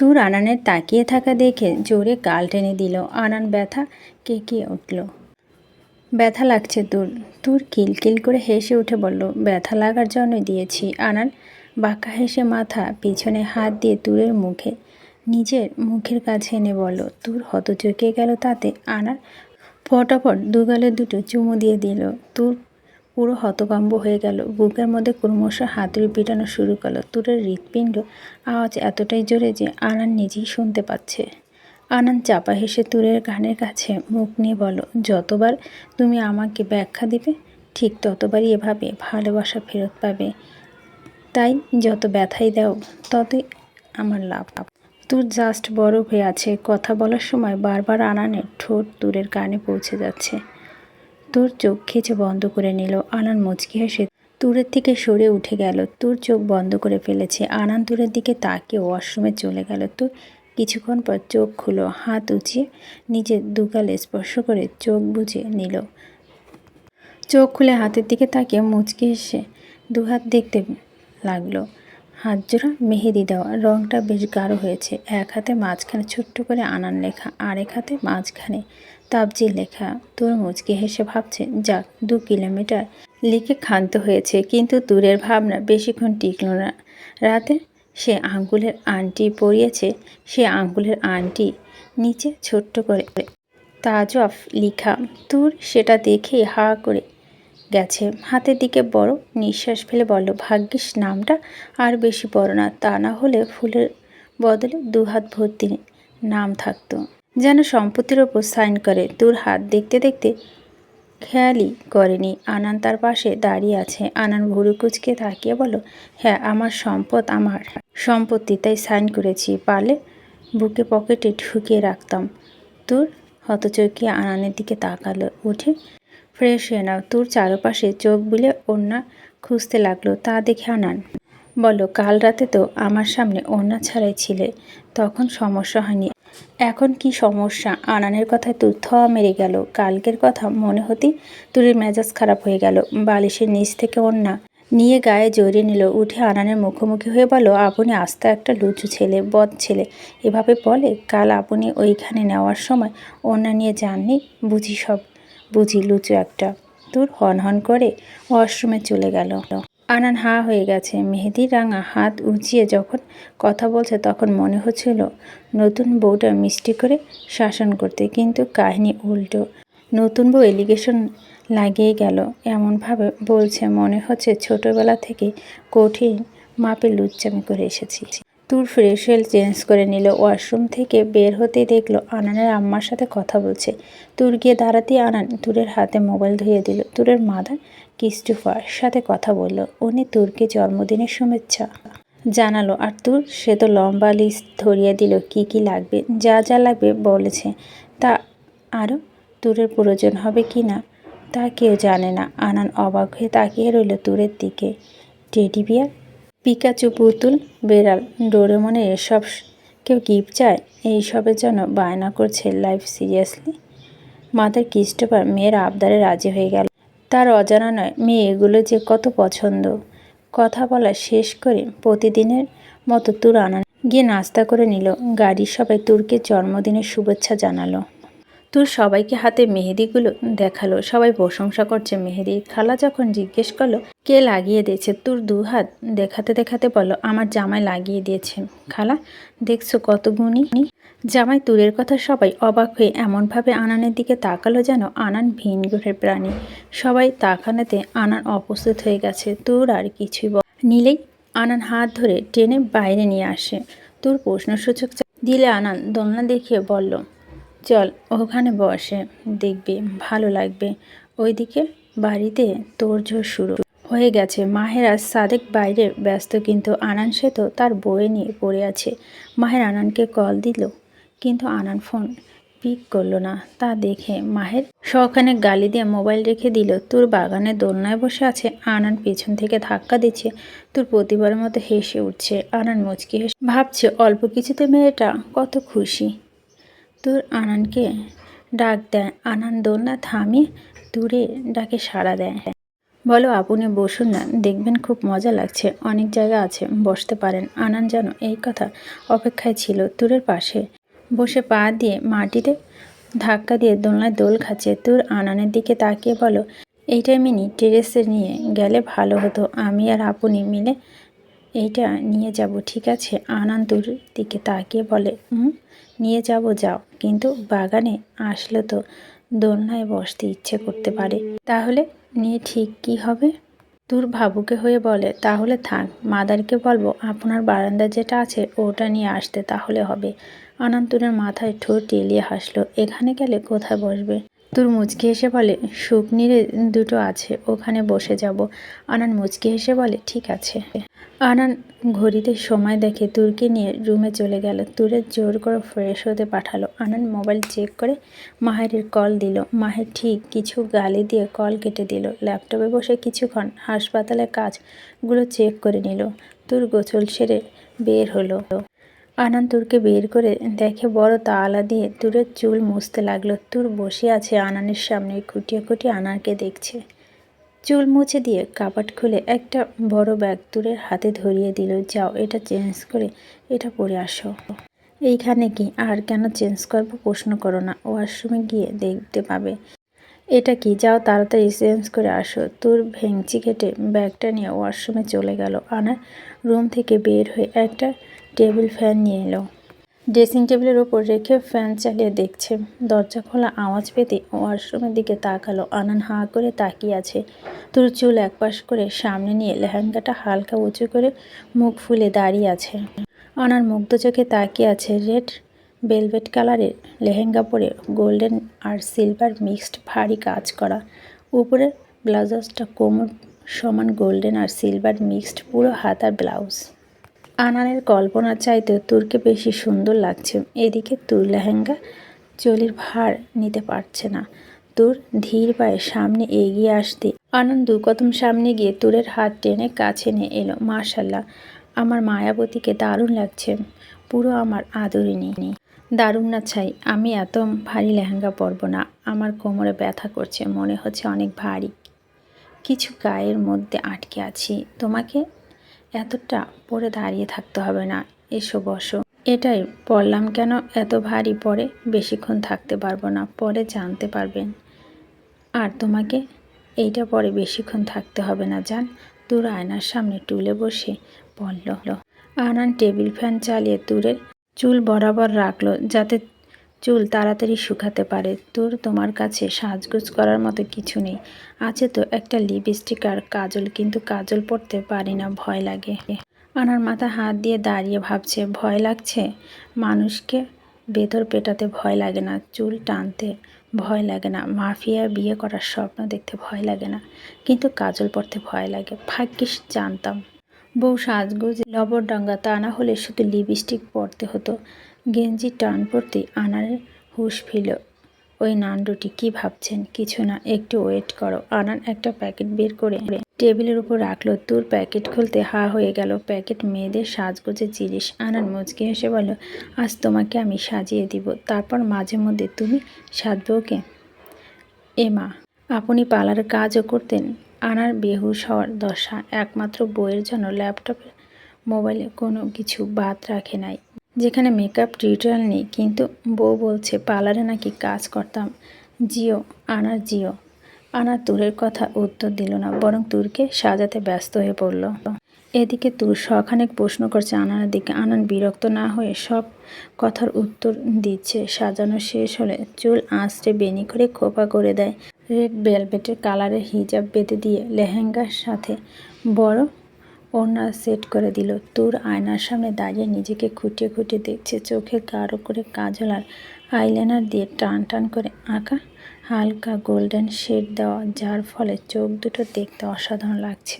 তুর আনানের তাকিয়ে থাকা দেখে জোরে গাল টেনে দিল। আনান ব্যথা কেঁকিয়ে উঠল। ব্যথা লাগছে তোর। তোর কিলকিল করে হেসে উঠে বলল, ব্যথা লাগার জন্যই দিয়েছি। আনান বাঁকা হেসে মাথা পিছনে হাত দিয়ে তুরের মুখে, নিজের মুখের কাছে এনে বলল, তুর হত চকিয়ে গেল তাতে। আনার ফটাফট দুগালে দুটো চুমু দিয়ে দিল। তুর পুরো হতভম্ব হয়ে গেল। বুকের মধ্যে ক্রমশ হাতুড়ি পিটানো শুরু করল। তুরের হৃৎপিণ্ড আওয়াজ এতটাই জোরে যে আনান নিজেই শুনতে পাচ্ছে। আনান চাপা হেসে তুরের গানের কাছে মুখ নিয়ে বলো যতবার তুমি আমাকে ব্যাখ্যা দিবে, ঠিক ততবারই এভাবে ভালোবাসা ফেরত পাবে। তাই যত ব্যথাই দাও, ততই আমার লাভ তুর জাস্ট বরফ হয়ে আছে। কথা বলার সময় বারবার আনানের ঠোঁট তুরের কানে পৌঁছে যাচ্ছে। তোর চোখ খেচে বন্ধ করে নিল। আনান মুচকি হেসে তুরের থেকে সরে উঠে গেল। তোর চোখ বন্ধ করে ফেলেছে। আনান তুরের দিকে তাকে ওয়াশরুমে চলে গেল। তুর কিছুক্ষণ পর চোখ খুলো, হাত উঁচিয়ে নিজের দুগালে স্পর্শ করে চোখ বুঝে নিল। চোখ খুলে হাতের দিকে তাকিয়ে মুচকি হেসে দুহাত দেখতে লাগল। হাত জোড়া মেহেদি দেওয়া, রংটা বেশ গাঢ় হয়েছে। এক হাতে মাঝখানে ছোট্ট করে আনান লেখা, আরেক হাতে মাঝখানে তাবজি লেখা তোর মুচকি হেসে ভাবছে, যাক, দু কিলোমিটার। লিখে ক্ষান্ত হয়েছে, কিন্তু দূরের ভাবনা বেশিক্ষণ টিকল না। রাতে সে আঙ্গুলের আংটি পরিয়েছে, সে আঙ্গুলের আংটি নিচে ছোট্ট করে তাজফ লিখা, তুর সেটা দেখে হা করে গেছে। হাতের দিকে বড় নিঃশ্বাস ফেলে বলল, ভাগ্যিস নামটা আর বেশি বড় না, তা না হলে ফুলের বদলে দু হাত ভর্তি নাম থাকতো। যেন সম্পত্তির ওপর সাইন করে। তোর হাত দেখতে দেখতে খেয়ালই করেনি। আনান তার পাশে দাঁড়িয়ে আছে। আনান ভুরু কুচকে তাকিয়ে বলো হ্যাঁ আমার সম্পদ আমার। সম্পত্তি, তাই সাইন করেছি। পালে বুকে পকেটে ঢুকিয়ে রাখতাম। তোর হতচকিয়ে আনানের দিকে তাকালো। উঠে ফ্রেশ হয়ে নাও। তোর চারপাশে চোখ বুলে ওড়না খুঁজতে লাগল। তা দেখে আনান, বলো, কাল রাতে তো আমার সামনে ওড়না ছাড়াই ছিলে। তখন সমস্যা হয়নি। এখন কি সমস্যা? আনানের কথায় তুর থা মেরে গেল। কালকের কথা মনে হতেই তুরির মেজাজ খারাপ হয়ে গেল। বালিশের নিচ থেকে ওড়না নিয়ে গায়ে জড়িয়ে নিল। উঠে আনানের মুখোমুখি হয়ে বলো আপনি আস্তে একটা লুচু ছেলে, বদ ছেলে। এভাবে বলে? কাল আপনি ওইখানে নেওয়ার সময় ওড়না নিয়ে যাননি? বুঝি সব, বুঝি লুচু একটা। তোর হন হন করে ওয়াশরুমে চলে গেল। আনান হা হয়ে গেছে। মেহেদি রাঙা হাত উঁচিয়ে যখন কথা বলছে তখন মনে হচ্ছিল নতুন বউটা মিষ্টি করে শাসন করতে, কিন্তু কাহিনী উল্টো। নতুন বউ এলিগেশন লাগিয়ে গেল, এমনভাবে বলছে। মনে হচ্ছে ছোটবেলা থেকে কঠিন মাপে লুচ্চামি করে এসেছি। তুর ফ্রেশেল চেঞ্জ করে নিল। ওয়াশরুম থেকে বের হতেই দেখল আনানের আম্মার সাথে কথা বলছে। তুর গিয়ে দাঁড়াতেই আনান। তুরের হাতে মোবাইল ধুয়ে দিল। তুরের মাথা কিস্টুফার সাথে কথা বলল। উনি তুরকে জন্মদিনের শুভেচ্ছা জানালো। আর তুর, সে তো লম্বা লিস্ট ধরিয়ে দিল কি কি লাগবে, যা যা লাগবে বলেছে। তা আরও তুরের প্রয়োজন হবে কি না, তা কেউ জানে না। আনান অবাক হয়ে তাকিয়ে রইল তুরের দিকে। টেডি বিয়ার পিকাচু, পুতুল, বেড়াল ডোরেমনের এসব কেউ গিফট চায়? এইসবের জন্য বায়না করছে লাইফ সিরিয়াসলি? মাদার ক্রিস্টোফার মেয়ের আবদারে রাজি হয়ে গেল। তার অজানা নয়, মেয়ে এগুলো যে কত পছন্দ। কথা বলা শেষ করে প্রতিদিনের মতো তুর আনা গিয়ে নাস্তা করে নিল। গাড়ির সবাই তুরকে জন্মদিনের শুভেচ্ছা জানালো। তোর সবাইকে হাতে মেহেদিগুলো দেখাল। সবাই প্রশংসা করছে মেহেদির খালা যখন জিজ্ঞেস করল, কে লাগিয়ে দিয়েছে? তোর দু হাত দেখাতে দেখাতে বলল, আমার জামাই লাগিয়ে দিয়েছে। খালা, দেখছ কত গুণী? জামাই তুরের কথা সবাই অবাক হয়ে এমনভাবে আনানের দিকে তাকালো যেন আনান ভিন গ্রহের প্রাণী। সবাই তাকানোতে আনান অপ্রস্তুত হয়ে গেছে। তোর আর কিছুই বল নিলেই আনান হাত ধরে টেনে বাইরে নিয়ে আসে। তোর প্রশ্নসূচক দিলে আনান দোলনা দেখিয়ে বলল চল ওখানে বসে দেখবি, ভালো লাগবে। ওইদিকে বাড়িতে তোড়জোড় শুরু। হয়ে গেছে। মাহেরা সাদেক বাইরে ব্যস্ত, কিন্তু আনান সে তো তার বয়ে নিয়ে পড়ে আছে। মাহের আনানকে কল দিল, কিন্তু আনান ফোন পিক করল না। তা দেখে মাহের শখানে গালি দিয়ে মোবাইল রেখে দিল, তোর বাগানে দোলনায় বসে আছে। আনান পেছন থেকে ধাক্কা দিচ্ছে। তোর প্রতিবারের মতো হেসে উঠছে। আনান মুচকি হেসে, ভাবছে অল্প কিছুতে মেয়েটা কত খুশি। তোর আনানকে ডাক দেয়। আনান দোলনা থামিয়ে দূরে ডাকে সাড়া দেয়। বলো, আপনি বসুন না, দেখবেন খুব মজা লাগছে। অনেক জায়গা আছে, বসতে পারেন। আনান যেন এই কথা অপেক্ষায় ছিল। তুরের পাশে বসে পা দিয়ে মাটিতে ধাক্কা দিয়ে দোলনায় দোল খাচ্ছে। তুর আনানের দিকে তাকিয়ে বলো, এইটা মিনি টেরেসে নিয়ে গেলে ভালো হতো। আমি আর আপনি মিলে এইটা নিয়ে যাব, ঠিক আছে? আনান তুর দিকে তাকিয়ে বলে হুম নিয়ে যাব, যাও। কিন্তু বাগানে আসলে তো দোলনায় বসতে ইচ্ছে করতে পারে। তাহলে নিয়ে ঠিক কি হবে? তোর ভাবুকে হয়ে বলে, তাহলে থাক, মাদারকে বলব আপনার বারান্দা যেটা আছে ওটা নিয়ে আসতে তাহলে হবে। অনন্তুরের মাথায় ঠোঁট টেলিয়ে হাসলো, এখানে গেলে কোথায় বসবে? তোর মুচকি হেসে বলে শুকনিরে দুটো আছে, ওখানে বসে যাব। আনান মুচকি হেসে বলে, ঠিক আছে। আনান ঘড়িতে সময় দেখে তুরকে নিয়ে রুমে চলে গেল। তুরে জোর করে ফ্রেশ হতে পাঠালো। আনান মোবাইল চেক করে মাহেরের কল দিল। মাহের ঠিক কিছু গালি দিয়ে কল কেটে দিল। ল্যাপটপে বসে কিছুক্ষণ হাসপাতালের কাজগুলো চেক করে নিল। তুর গোছল সেরে বের হলো। আনান তুরকে বের করে দেখে বড় তালা দিয়ে তুরের চুল মুছতে লাগল। তুর বসে আছে আনানের সামনে, খুঁটিয়ে খুঁটিয়ে আনারকে দেখছে। চুল মুছে দিয়ে কাপাট খুলে একটা বড় ব্যাগ তুরের হাতে ধরিয়ে দিল। যাও, এটা চেঞ্জ করে এটা পরে আসো। এইখানে কি আর কেন চেঞ্জ করব প্রশ্ন করো না, ওয়াশরুমে গিয়ে দেখতে পাবে। এটা কি? যাও তাড়াতাড়ি চেঞ্জ করে আসো। তোর ভেংচি কেটে ব্যাগটা নিয়ে ওয়াশরুমে চলে গেল। আনার রুম থেকে বের হয়ে একটা টেবিল ফ্যান নিয়ে এলো। ড্রেসিং টেবিলের ওপর রেখে ফ্যান চালিয়ে দেখছে। দরজা খোলা আওয়াজ পেতে ওয়াশরুমের দিকে তাকালো। আনান হাঁ করে তাকিয়ে আছে। তোর চুল একপাশ করে সামনে নিয়ে লেহেঙ্গাটা হালকা উঁচু করে মুখ ফুলে দাঁড়িয়ে আছে। আনার মুগ্ধ চোখে তাকিয়ে আছে। রেড ভেলভেট কালারের লেহেঙ্গা পরে গোল্ডেন আর সিলভার মিক্সড ভারী কাজ করা। উপরে ব্লাউজটা কোমর সমান গোল্ডেন আর সিলভার মিক্সড পুরো হাতার ব্লাউজ। আনানের কল্পনা চাইতে তুরকে বেশি সুন্দর লাগছে। এদিকে তুর লেহেঙ্গা চলির ভার নিতে পারছে না। তুর ধীর পায়ে সামনে এগিয়ে আসতে আনন্দ কদম সামনে গিয়ে তুরের হাত টেনে কাছে নিয়ে এলো। মার্শাল্লাহ আমার মায়াবতীকে দারুণ লাগছে। পুরো আমার আদরিনী দারুণ না ছাই, আমি এত ভারী লেহেঙ্গা পরবো না। আমার কোমরে ব্যথা করছে, মনে হচ্ছে অনেক ভারী। কিছু গায়ের মধ্যে আটকে আছি। তোমাকে এতটা পরে দাঁড়িয়ে থাকতে হবে না, এসো বসো। এটাই পড়লাম কেন এত ভারী পরে বেশিক্ষণ থাকতে পারব না, পরে জানতে পারবেন। আর তোমাকে এইটা পরে বেশিক্ষণ থাকতে হবে না জান তোর আয়নার সামনে টুলে বসে বলল আনান টেবিল ফ্যান চালিয়ে তুরের চুল বরাবর রাখল, যাতে চুল তাড়াতাড়ি শুকাতে পারে। তোর তোমার কাছে সাজগোজ করার মতো কিছু নেই। আছে তো একটা লিপস্টিক আর কাজল, কিন্তু কাজল পরতে পারি না, ভয় লাগে। আনার মাথা হাত দিয়ে দাঁড়িয়ে ভাবছে, ভয় লাগছে? মানুষকে ভেতর পেটাতে ভয় লাগে না, চুল টানতে ভয় লাগে না। মাফিয়া বিয়ে করার স্বপ্ন দেখতে ভয় লাগে না, কিন্তু কাজল পড়তে ভয় লাগে। ভাগ্যিস জানতাম। বউ সাজগোজ লবর ডাঙ্গা তা না হলে শুধু লিপস্টিক পরতে হতো। গেঞ্জি টান পড়তে আনারের হুশ ফিল ওই নান্ডুটি কি ভাবছেন? কিছু না, একটু ওয়েট করো। আনান একটা প্যাকেট বের করে টেবিলের উপর রাখল। তোর প্যাকেট খুলতে হা হয়ে গেল। প্যাকেট মেয়েদের সাজগোজের জিনিস আনান মুচকে হেসে বলল, আজ তোমাকে আমি সাজিয়ে দিব। তারপর মাঝে মধ্যে তুমি সাজবে ওকে? এ মা, আপনি পালার কাজও করতেন? আনার বেহুশ হওয়ার দশা। একমাত্র বইয়ের জন্য ল্যাপটপে, মোবাইলে কোনো কিছু বাদ রাখে নাই। যেখানে মেকআপ টিউটোরিয়াল নেই, কিন্তু বউ বলছে, পার্লারে নাকি কাজ করতাম। জিও, আনার জিও। আনার তুরের কথা উত্তর দিল না, বরং তুরকে সাজাতে ব্যস্ত হয়ে পড়ল। এদিকে তুর শখানেক প্রশ্ন করছে আনার দিকে। আনান বিরক্ত না হয়ে সব কথার উত্তর দিচ্ছে। সাজানো শেষ হলে চুল আঁচড়ে বেনি করে খোপা করে দেয়। রেড ভেলভেটের কালারের হিজাব বেঁধে দিয়ে লেহেঙ্গার সাথে বড় ওড়না সেট করে দিল। তুর আয়নার সামনে দাঁড়িয়ে নিজেকে খুঁটিয়ে খুঁটিয়ে দেখছে চোখে গাঢ় করে কাজল আর আইলাইনার দিয়ে টান টান করে আঁকা হালকা গোল্ডেন শেড দেওয়া, যার ফলে চোখ দুটো দেখতে অসাধারণ লাগছে।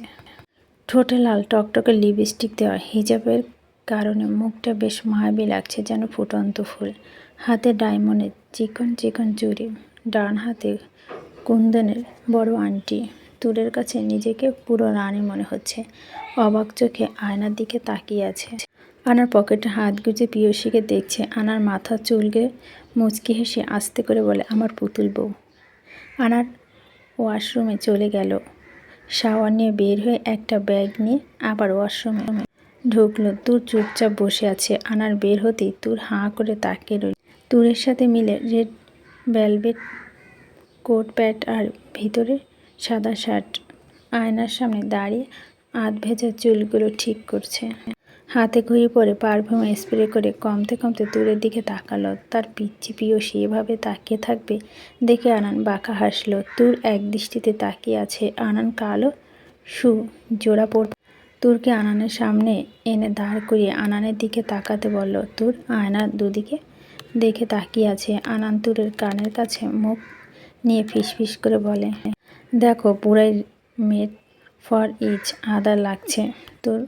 ঠোঁটে লাল টকটকে লিপস্টিক দেওয়া, হিজাবের কারণে মুখটা বেশ মায়াবী লাগছে যেন ফুটন্ত ফুল। হাতে ডায়মন্ডের চিকন চিকন চুড়ি, ডান হাতে কুন্দনের বড় আন্টি তুরের কাছে নিজেকে পুরো রানী মনে হচ্ছে। অবাক চোখে আয়নার দিকে তাকিয়ে আছে। আনার পকেটে হাত গুজে পিয়সীকে দেখছে। আনার মাথা চুলকে মুচকি হেসে আস্তে করে বলে, আমার পুতুল বউ। আনার ওয়াশরুমে চলে গেল। শাওয়ার নিয়ে বের হয়ে একটা ব্যাগ নিয়ে আবার ওয়াশরুমে ঢুকলো। তুর চুপচাপ বসে আছে। আনার বের হতেই তুর হাঁ করে তাকিয়ে রইল। তুরের সাথে মিলে রেড ভেলভেট কোট প্যান্ট আর ভিতরে সাদা শার্ট, আয়নার সামনে দাঁড়িয়ে আধ ভেজা চুলগুলো ঠিক করছে। হাতে ঘড়ি পরে পারফিউম স্প্রে করে কমতে কমতে দূরের দিকে তাকালো। তার পিচ্ছি পিও সেভাবে তাকিয়ে থাকবে দেখে আনান বাঁকা হাসলো। তুর এক দৃষ্টিতে তাকিয়ে আছে, আনান কালো শু জোড়া পড় তুরকে আনানের সামনে এনে দাঁড় করিয়ে আনানের দিকে তাকাতে বলল, তুর আয়নার দুদিকে দেখে তাকিয়ে আছে। আনান তুরের কানের কাছে মুখ নিয়ে ফিসফিস করে বলে দেখো, পুরাই মেড ফর ইচ আদার লাগছে। তোর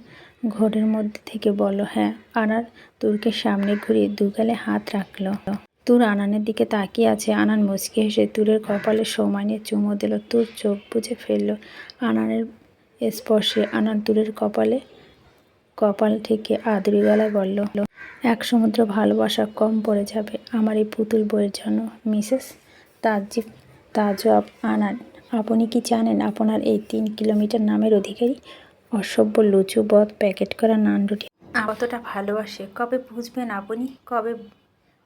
ঘোরের মধ্যে থেকে বলো হ্যাঁ। আনার তুরকে সামনে ঘুরিয়ে দুগালে হাত রাখল। তুর আনানের দিকে তাকিয়ে আছে, আনান মুচকি হেসে তুরের কপালে সময় নিয়ে চুমো দিল, তুর চোখ বুঝে ফেলল আনানের স্পর্শে। আনান তুরের কপালে কপাল থেকে আদরি গলায় বলল, এক সমুদ্র ভালোবাসা কম পড়ে যাবে। আমার এই পুতুল বইয়ের জন্য মিসেস তাজিব তাজব আনান আপনি কি জানেন আপনার এই তিন কিলোমিটার নামের অধিকারী? অসভ্য লুচু বদ প্যাকেট করা নান রুটি কতটা ভালোবাসে? কবে বুঝবেন আপনি? কবে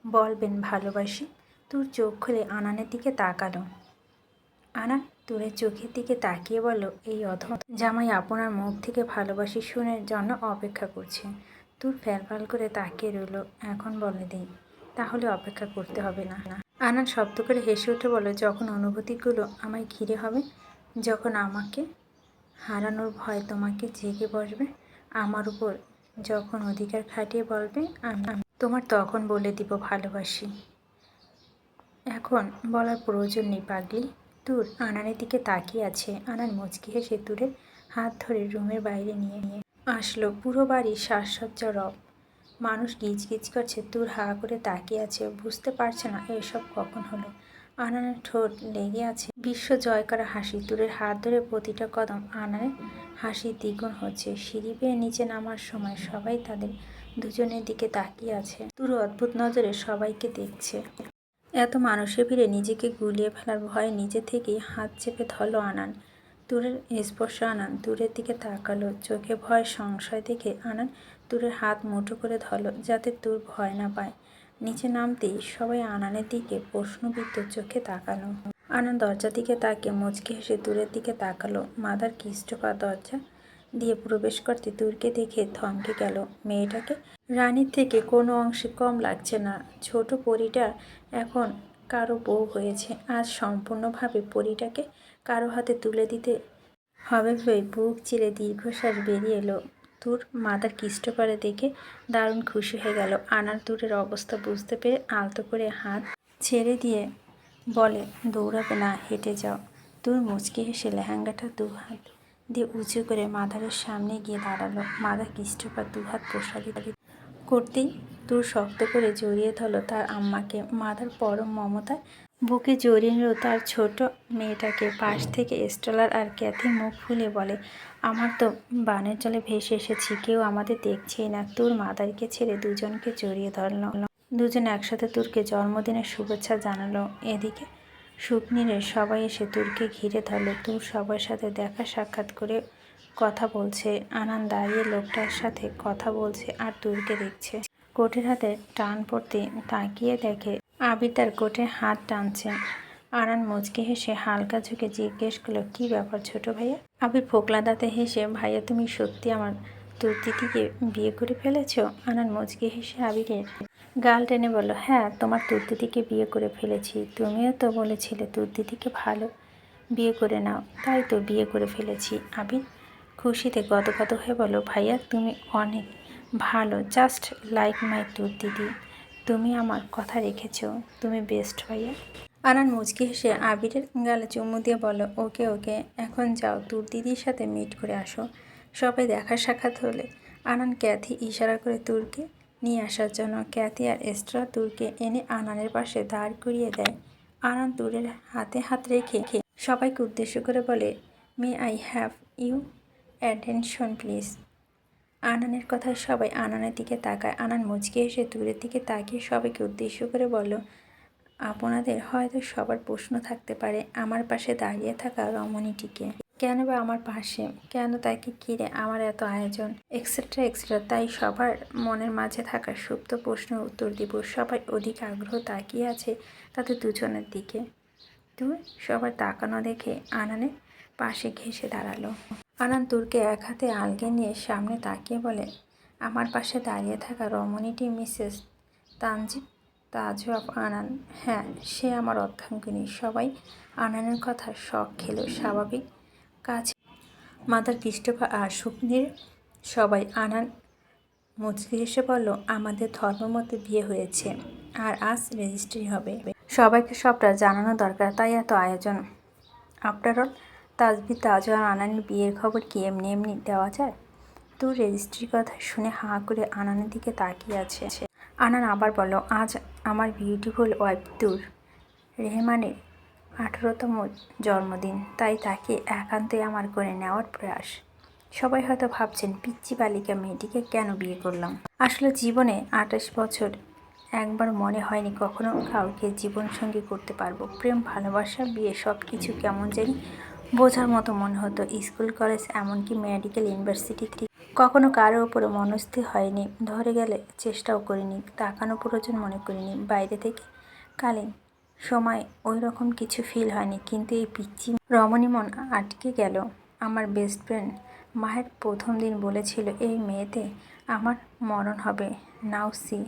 বলবেন ভালোবাসি? তোর চোখ খুলে আনানের দিকে তাকালো। আনা তোরের চোখের দিকে তাকিয়ে বলো এই অধ জামাই আপনার মুখ থেকে ভালোবাসি শুনের জন্য অপেক্ষা করছে। তোর ফ্যালফাল করে তাকিয়ে রইল। এখন বলে দিই, তাহলে অপেক্ষা করতে হবে না। আনান শব্দ করে হেসে উঠে বলো যখন অনুভূতিগুলো আমায় ঘিরে হবে, যখন আমাকে হারানোর ভয় তোমাকে জেগে বসবে, আমার উপর যখন অধিকার খাটিয়ে বলবে, আমি তোমার তখন বলে দিব ভালোবাসি। এখন বলার প্রয়োজন নেই পাগলি। তুর আনানের দিকে তাকিয়ে আছে। আনান মুচকি হেসে তুরের হাত ধরে রুমের বাইরে নিয়ে নিয়ে আসলো। পুরো বাড়ি সাজসজ্জা রব মানুষ গিজ গিজ করছে তুর হা করে তাকিয়ে আছে, বুঝতে পারছে না এসব কখন হলো। আনানের ঠোঁট লেগে আছে। বিশ্ব জয় করা হাসি তুরের হাত ধরে প্রতিটা কদম আনানের হাসি দ্বিগুণ হচ্ছে। সিঁড়ি বেয়ে নিচে নামার সময় সবাই তাদের দুজনের দিকে তাকিয়ে আছে। তুর অদ্ভুত নজরে সবাইকে দেখছে। এত মানুষের ভিড়ে নিজেকে গুলিয়ে ফেলার ভয়ে নিজে থেকেই হাত চেপে ধরলো আনান। তুরের স্পর্শ আনান, দূরের দিকে তাকালো, চোখে ভয়, সংশয় দেখে আনান তুরের হাত মুঠো করে ধরলো, যাতে তুর ভয় না পায়। নিচে নামতেই সবাই আনানের দিকে প্রশ্নবিদ্ধ চোখে তাকালো। আনান দরজার দিকে তাকে মুচকে হেসে দূরের দিকে তাকালো। মাদার কিষ্টপা দরজা দিয়ে প্রবেশ করতে তুরকে দেখে থমকে গেল। মেয়েটাকে, রানীর থেকে কোনো অংশে কম লাগছে না। ছোট পরিটা এখন কারও বউ হয়েছে। আজ সম্পূর্ণভাবে পরিটাকে কারও হাতে তুলে দিতে হবে ভেবে বুক চিরে দীর্ঘশ্বাস বেরিয়ে এলো। তুর মাদার কিষ্টপারে দেখে দারুণ খুশি হয়ে গেল। আনার দূরের অবস্থা বুঝতে পেরে আলতো করে হাত ছেড়ে দিয়ে বলে, দৌড়াবে না, হেঁটে যাও। তুর মুচকি হেসে লেহেঙ্গাটা দু হাত দিয়ে উঁচু করে মাদারের সামনে গিয়ে দাঁড়াল। মাদার কিষ্টপা দু হাত প্রসারিত করতেই তুর শক্ত করে জড়িয়ে ধরলো তার আম্মাকে। মাদার পরম মমতায় বুকে জড়িয়ে নিল তার ছোট মেয়েটাকে পাশ থেকে স্টলার আর ক্যাথি মুখ ফুলে বলে, আমার তো বানের জলে ভেসে এসেছি, কেউ আমাদের দেখছেই না। তোর মাদারিকে ছেড়ে দুজনকে জড়িয়ে ধরলো। দুজন একসাথে তুরকে জন্মদিনের শুভেচ্ছা জানালো। এদিকে সুকনিরে সবাই এসে তুরকে ঘিরে ধরলো। তুর সবার সাথে দেখা সাক্ষাৎ করে কথা বলছে। আনান দাঁড়িয়ে লোকটার সাথে কথা বলছে আর তুরকে দেখছে। কোটের হাতে টান পড়তে তাকিয়ে দেখে আবির তার কোটে হাত টানছে। আনান মুচকে হেসে হালকা ঝুঁকে জিজ্ঞেস করল, কী ব্যাপার ছোট ভাইয়া? আবির ফোকলা দাঁতে হেসে, ভাইয়া, তুমি সত্যি আমার তোর দিদিকে বিয়ে করে ফেলেছ? আনান মুচকে হেসে আবিরের গাল টেনে বলল হ্যাঁ তোমার তোর দিদিকে বিয়ে করে ফেলেছি। তুমিও তো বলেছিলে তোর দিদিকে ভালো বিয়ে করে নাও, তাই তো বিয়ে করে ফেলেছি। আবির খুশিতে গদগদ হয়ে বলো ভাইয়া, তুমি অনেক ভালো, জাস্ট লাইক মাই তোর দিদি তুমি আমার কথা রেখেছ, তুমি বেস্ট ভাইয়া। আনান মুচকি হেসে আবিরের গালে চুমু দিয়ে বলো, ওকে ওকে, এখন যাও, তোর দিদির সাথে মিট করে আসো। সবাই দেখা সাক্ষাৎ হলে আনান ক্যাথি ইশারা করে তুরকে নিয়ে আসার জন্য। ক্যাথি আর এস্ট্রা তুরকে এনে আনানের পাশে দাঁড় করিয়ে দেয়। আনান তুরের হাতে হাত রেখে সবাইকে উদ্দেশ্য করে বলে may I have you attention please আনানের কথায় সবাই আনানের দিকে তাকায়। আনান মুচকে এসে দূরের দিকে তাকিয়ে সবাইকে উদ্দেশ্য করে বলল, আপনাদের হয়তো সবার প্রশ্ন থাকতে পারে, আমার পাশে দাঁড়িয়ে থাকা রমণীটিকে। কেন বা আমার পাশে? কেন তাকে? ঘিরে আমার এত আয়োজন? Etcetera etcetera. তাই সবার মনের মাঝে থাকা সুপ্ত প্রশ্নের উত্তর দিব। সবাই অধিক আগ্রহ তাকিয়ে আছে তাদের দুজনের দিকে। তুই সবার তাকানো দেখে আনানের পাশে ঘেসে দাঁড়াল। আনান তুরকে এক হাতে আলগে নিয়ে সামনে তাকিয়ে বলে, আমার পাশে দাঁড়িয়ে থাকা রমণীটি মিসেস তানজিব তাজওয়াব আনান। হ্যাঁ সে আমার অর্ধাঙ্গিনী। সবাই আনানের কথা শখ খেলো স্বাভাবিক কাছে মাদার কৃষ্ণপা আর শুকনির সবাই আনান মুচকি এসে বলল, আমাদের ধর্মমতে বিয়ে হয়েছে আর আজ রেজিস্ট্রি হবে। সবাইকে সবটা জানানো দরকার, তাই এত আয়োজন। আফটার অল তাজবি তাজওয়ান আনানের বিয়ের খবর কি এমনি এমনি দেওয়া যায়? তোর রেজিস্ট্রির কথা শুনে হাঁ করে আনানের দিকে তাকিয়ে আছে। আনান আবার বলো আজ আমার বিউটিফুল ওয়াইফ তুর রেহমানের আঠারোতম জন্মদিন, তাই তাকে একান্তই আমার করে নেওয়ার প্রয়াস। সবাই হয়তো ভাবছেন, পিচ্চি বালিকা মেয়েটিকে কেন বিয়ে করলাম? আসলে জীবনে আঠাশ বছর একবার মনে হয়নি কখনো কাউকে জীবনসঙ্গী করতে পারব। প্রেম, ভালোবাসা, বিয়ে সব কিছু কেমন জানি বোঝার মতো মনে হতো স্কুল, কলেজ, এমনকি মেডিকেল, ইউনিভার্সিটি কখনো কারও উপরে মনস্থির হয়নি, ধরে গেলে চেষ্টাও করিনি, তাকানো প্রয়োজন মনে করিনি। বাইরে থেকে কালীন, সময় ওই রকম কিছু ফিল হয়নি, কিন্তু এই পিচ্চি রমণী মন আটকে গেল। আমার বেস্ট ফ্রেন্ড মায়ের প্রথম দিন বলেছিল, এই মেয়েতে আমার মরণ হবে নাও সি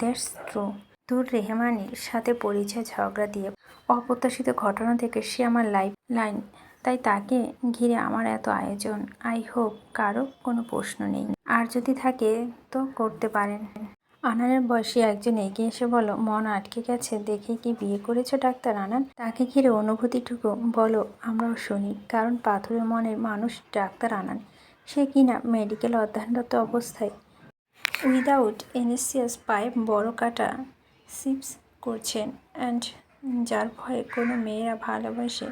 দ্যাটস ট্রু দূর রেহমানির সাথে পরিচয় ঝগড়া দিয়ে অপ্রত্যাশিত ঘটনা থেকে সে আমার লাইফ লাইন তাই তাকে ঘিরে আমার এত আয়োজন। আই হোপ কারও কোনো প্রশ্ন নেই। আর যদি থাকে, তো করতে পারেন। আনানের বয়সী একজন এগিয়ে এসে বলো মন আটকে গেছে, দেখে কি বিয়ে করেছ ডাক্তার আনান? তাকে ঘিরে অনুভূতিটুকু বলো আমরাও শুনি, কারণ পাথরের মনের মানুষ ডাক্তার আনান। সে কিনা মেডিকেল অধ্যয়নরত অবস্থায়। উইদাউট এনেসিয়াস পাইপ বড় কাটা সিপস করছেন। অ্যান্ড যার ভয়ে কোনো মেয়েরা ভালোবাসে,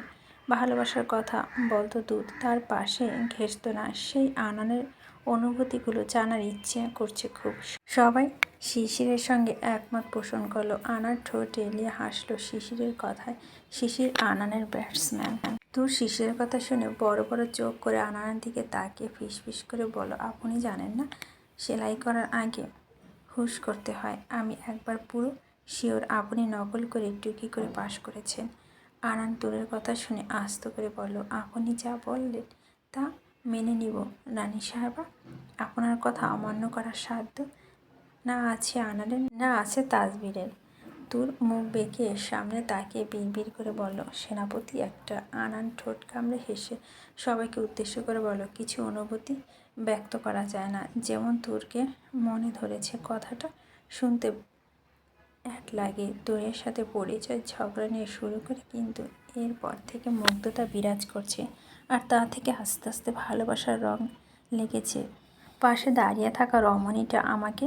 ভালোবাসার কথা বলতো দূর তার পাশে ঘেসতো না। সেই আনানের অনুভূতিগুলো জানার ইচ্ছে করছে খুব। সবাই শিশিরের সঙ্গে একমত পোষণ করল। আনার ঠোঁট এলিয়ে হাসলো শিশিরের কথায়। শিশির আনানের ব্যাটসম্যান। তোর শিশিরের কথা শুনে বড় বড় চোখ করে আনানের দিকে তাকিয়ে ফিস ফিস করে বলো আপনি জানেন না, সেলাই করার আগে হুশ করতে হয়। আমি একবার পুরো শিওর আপনি নকল করে টুকি করে পাশ করেছেন। আনান তোরের কথা শুনে আস্ত করে বলল, আপনি যা বললেন তা মেনে নিব রানী সাহেবা। আপনার কথা অমান্য করার সাধ্য না আছে আনারের না আছে তাজবীরের। তোর মুখ বেঁকে সামনে তাকিয়ে বিড় করে বলল, সেনাপতি একটা আনান ঠোঁট কামড়ে হেসে সবাইকে উদ্দেশ্য করে বলল, কিছু অনুভূতি ব্যক্ত করা যায় না। যেমন তোরকে মনে ধরেছে কথাটা শুনতে এক লাগে। তোরের সাথে পরিচয় ঝগড়া নিয়ে শুরু করে কিন্তু এরপর থেকে মুগ্ধতা বিরাজ করছে আর তা থেকে আস্তে আস্তে ভালোবাসার রং লেগেছে। পাশে দাঁড়িয়ে থাকা রমণীটা আমাকে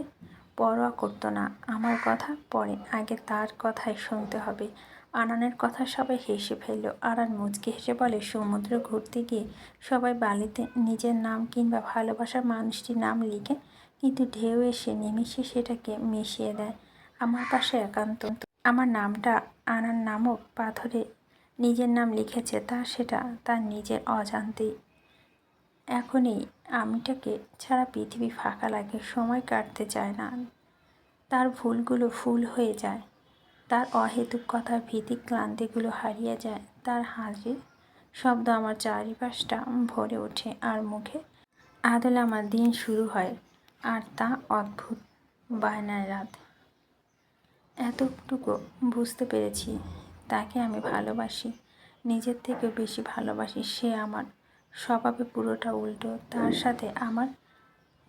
পরোয়া করতো না। আমার কথা পরে, আগে তার কথাই শুনতে হবে। আনানের কথা সবাই হেসে ফেলল। আনান মুচকে হেসে বলে, সমুদ্রে ঘুরতে গিয়ে সবাই বালিতে নিজের নাম কিংবা ভালোবাসার মানুষটির নাম লিখে কিন্তু ঢেউ এসে নিমিশে সেটাকে মিশিয়ে দেয়। আমার পাশে একান্ত। আমার নামটা আনার নামক পাথরে নিজের নাম লিখেছে, তা সেটা তার নিজের অজান্তেই এখনই আমিটাকে ছাড়া পৃথিবী ফাঁকা লাগে, সময় কাটতে চায় না। তার ভুলগুলো ফুল হয়ে যায়, তার অহেতুক কথার ভীতিক ক্লান্তিগুলো হারিয়ে যায়, তার হাজির শব্দ আমার চারিপাশটা ভরে ওঠে আর মুখে আদলে আমার দিন শুরু হয়, আর তা অদ্ভুত বায়নার রাত। এতটুকু বুঝতে পেরেছি। তাকে আমি ভালোবাসি। নিজের থেকেও বেশি ভালোবাসি সে আমার। স্বভাবে পুরোটা উল্টো। তার সাথে আমার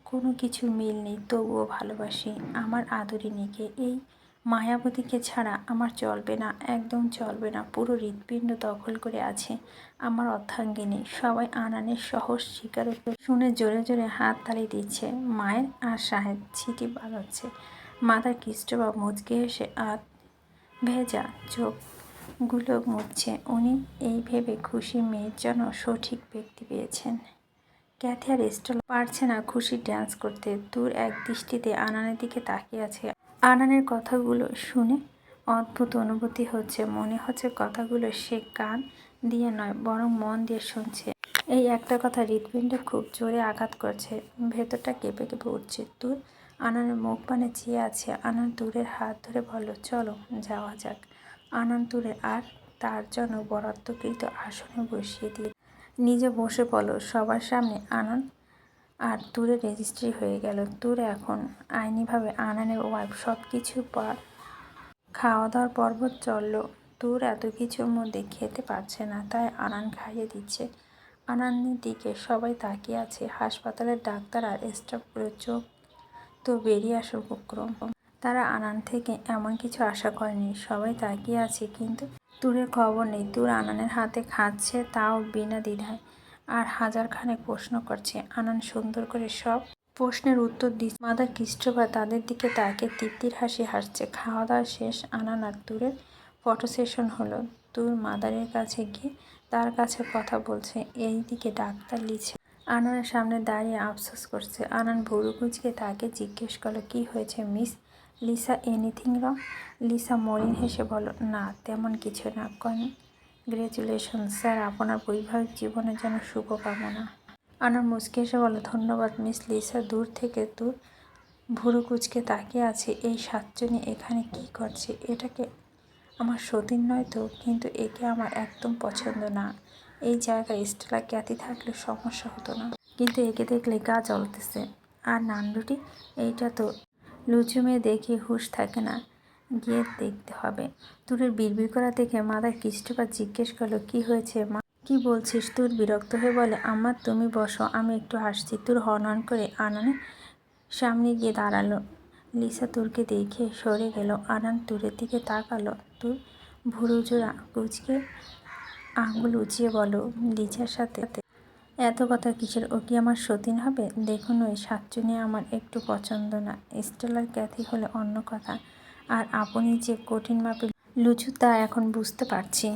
কোনো কিছু মিল নেই, তবুও ভালোবাসি আমার আদরিনীকে এই মায়াবতীকে ছাড়া আমার চলবে না, একদম চলবে না। পুরো হৃৎপিণ্ড দখল করে আছে আমার অর্ধাঙ্গিনী। সবাই আনানের সহজ স্বীকারোক্ত শুনে জোরে জোরে হাত তালি দিচ্ছে। মায়ের আর সাহেব ছিটি বাজাচ্ছে। মাথার কৃষ্টবা মুচকে এসে আর ভেজা চোখগুলো মুছছে। উনি এই ভেবে খুশি মেয়ের জন্য সঠিক ব্যক্তি পেয়েছেন। ক্যাথি আর স্টল পারছে না খুশি ড্যান্স করতে। দূর এক দৃষ্টিতে আনানের দিকে তাকিয়ে আছে। আনানের কথাগুলো শুনে অদ্ভুত অনুভূতি হচ্ছে। মনে হচ্ছে কথাগুলো সে কান দিয়ে নয়, বরং মন দিয়ে শুনছে। এই একটা কথা হৃৎপিণ্ডে খুব জোরে আঘাত করছে। ভেতরটা কেঁপে কেঁপে উঠছে। তুর আনানের মুখ পানে চেয়ে আছে। আনান তুরের হাত ধরে বলল, চলো, যাওয়া যাক। আনান তুরে আর তার জন্য বরাদ্দকৃত আসনে বসিয়ে দিয়ে নিজে বসে পড়ল সবার সামনে। আনান আর তুরে রেজিস্ট্রি হয়ে গেল। তুর এখন আইনিভাবে আনানের ওয়াইফ সব কিছু পর খাওয়া দাওয়ার পর্ব চলল। তুর এত কিছুর মধ্যে খেতে পারছে না, তাই আনান খাইয়ে দিচ্ছে। আনানের দিকে সবাই তাকিয়ে আছে। হাসপাতালের ডাক্তার আর স্টাফগুলোর চোখ তো বেরিয়ে আসার উপক্রম। তারা আনান থেকে এমন কিছু আশা করেনি। সবাই তাকিয়ে আছে, কিন্তু তুরের খবর নেই। তুর আনানের হাতে খাচ্ছে তাও বিনা দ্বিধায়। আর হাজার খানেক প্রশ্ন করছে। আনান সুন্দর করে সব প্রশ্নের উত্তর দিচ্ছে। মাদার খ্রিস্টবা তাদের দিকে তাকিয়ে তৃপ্তির হাসি হাসছে। খাওয়া দাওয়া শেষ, আনান আর তুরের ফটো সেশন হলো। তুর মাদারের কাছে গিয়ে তার কাছে কথা বলছে। এই দিকে ডাক্তার লিখছে আনানের সামনে দাঁড়িয়ে আফসোস করছে। আনান ভুরু কুচকে তাকে জিজ্ঞেস করল, কি হয়েছে miss Lisa? Anything wrong? Lisa Maureen হেসে বলো না, তেমন কিছু না কনগ্রেচুলেশন স্যার, আপনার বৈবাহিক জীবনের জন্য শুভকামনা আনার মুচকে এসে বলো ধন্যবাদ মিস লিসা, দূর থেকে দূর ভুরু কুচকে তাকিয়ে আছে। এই সাতজনই এখানে কি করছে? এটাকে আমার সতীন নয় তো, কিন্তু একে আমার একদম পছন্দ না। এই জায়গায় স্টেলা খ্যাতি থাকলে সমস্যা হতো না। কিন্তু একে দেখলে গা জ্বলতেছে। আর নান্ডুটি, এইটা তো লুচু মেয়ে দেখে হুঁশ থাকে না। গিয়ে দেখতে হবে। তোরের বিড়বিড় করা দেখে মাদার কৃষ্ণপাত জিজ্ঞেস করল, কি হয়েছে মা? কি বলছিস তোর বিরক্ত হয়ে বলে আমার তুমি বসো, আমি একটু হাসছি। তোর হন হন করে আনানে সামনে গিয়ে দাঁড়াল। লিসা তুরকে দেখে সরে গেল। আনান তুরের দিকে তাকালো। তুর ভুরু জোড়া কুচকে আঙ্গুল উঁচিয়ে বলো, লিজার সাথে। এত কথা কিসের? ও কি আমার সতীন হবে? দেখুন ওই সাতজনে আমার একটু পছন্দ না। স্টেলার ক্যাথি হলে অন্য কথা। আর আপনি যে কঠিন মাপে লুচু তা এখন বুঝতে পারছি।